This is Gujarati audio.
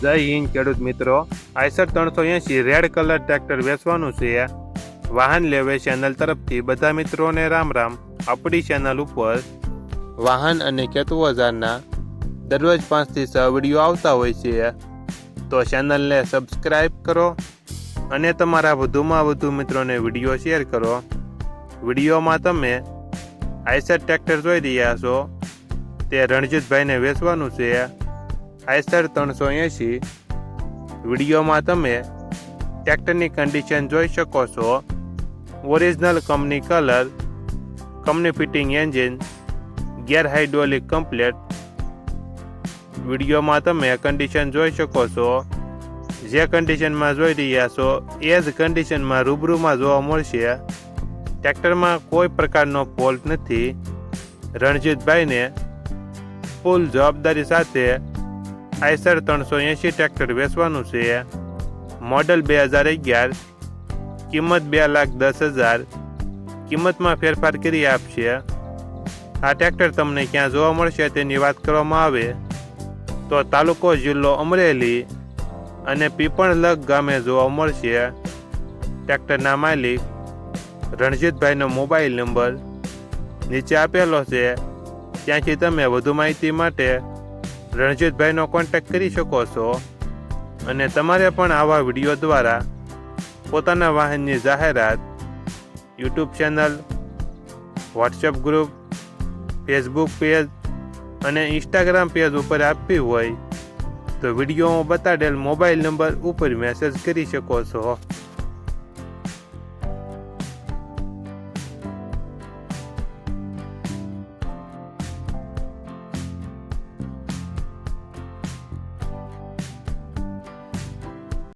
જય હિન્દ, ખેડૂત મિત્રો. આઈસર ત્રણસો એંસી રેડ કલર ટ્રેક્ટર વેચવાનું છે. વાહન લેવે ચેનલ તરફથી બધા મિત્રોને રામ રામ. આપણી ચેનલ ઉપર વાહન અને કેતુ ઓજારના દરરોજ પાંચથી છ વીડિયો આવતા હોય છે. તો ચેનલને સબસ્ક્રાઈબ કરો અને તમારા વધુમાં વધુ મિત્રોને વીડિયો શેર કરો. વિડીયોમાં તમે આઈસર ટ્રેક્ટર જોઈ રહ્યા છો. તે રણજીતભાઈને વેચવાનું છે. આઈસર ત્રણસો એંસી વિડીયોમાં તમે ટ્રેક્ટરની કન્ડિશન જોઈ શકો છો. Original company colour company fitting engine gear hydraulic complete વિડીયોમાં તમે કન્ડિશન જોઈ શકો છો. જે કન્ડિશનમાં જોઈ રહ્યા છો, એ જ કન્ડિશનમાં રૂબરૂમાં જોવા મળશે. ટ્રેક્ટરમાં કોઈ પ્રકારનો ફોલ્ટ નથી. રણજીતભાઈને ફૂલ જવાબદારી સાથે આઈસર ત્રણસો એંશી ટ્રેક્ટર વેચવાનું છે. મોડલ બે હજાર અગિયાર. કિંમત બે લાખ દસ હજાર. કિંમતમાં ફેરફાર કરી આપશે. આ ટ્રેક્ટર તમને ક્યાં જોવા મળશે તેની વાત કરવામાં આવે. તો તાલુકો જિલ્લો અમરેલી અને પીપણલગ ગામે જોવા મળશે. ટ્રેક્ટરના માલિક રણજીતભાઈનો મોબાઈલ નંબર નીચે આપેલો છે. ત્યાંથી તમે વધુ માહિતી માટે રણજીતભાઈનો કોન્ટેક્ટ કરી શકો છો અને તમારે પણ આવા વીડિયો દ્વારા પોતાના વાહનની જાહેરાત YouTube channel WhatsApp group Facebook page અને ઇન્સ્ટાગ્રામ પેજ ઉપર આપવી હોય તો વિડીયોમાં બતાડેલ મોબાઈલ નંબર ઉપર મેસેજ કરી શકો છો.